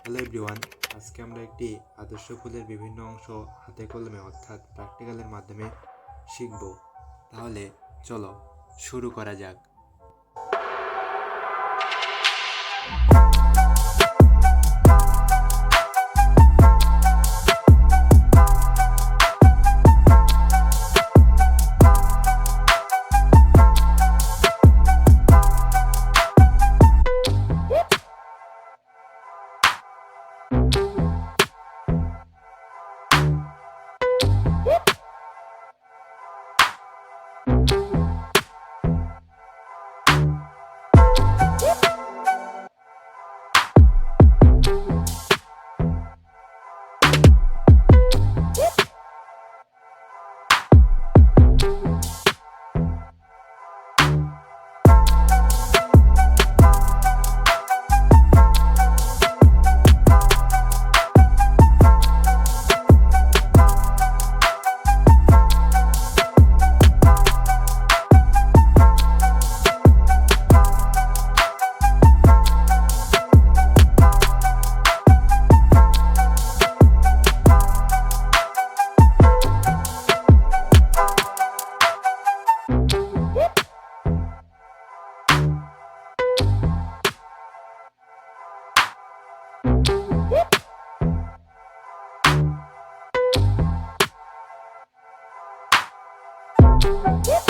Hello everyone আজকে আমরা একটি আদর্শ ফুলের বিভিন্ন অংশ হাতে কলমে অর্থাৎ প্র্যাকটিক্যালের মাধ্যমে শিখব। তাহলে চলো শুরু করা যাক। Uhul.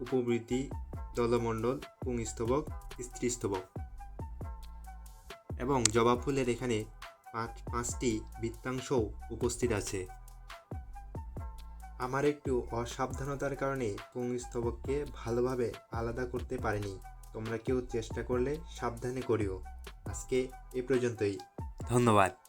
উপবৃতি দলমণ্ডল পুংস্তবক স্ত্রীস্তবক এবং জবা ফুলের এখানে পাঁচ, পাঁচটি বৃত্তাংশও উপস্থিত আছে। আমার একটু অসাবধানতার কারণে পুংস্তবককে ভালোভাবে আলাদা করতে পারিনি। তোমরা কেউ চেষ্টা করলে সাবধানে করিও। আজকে এ পর্যন্তই। ধন্যবাদ।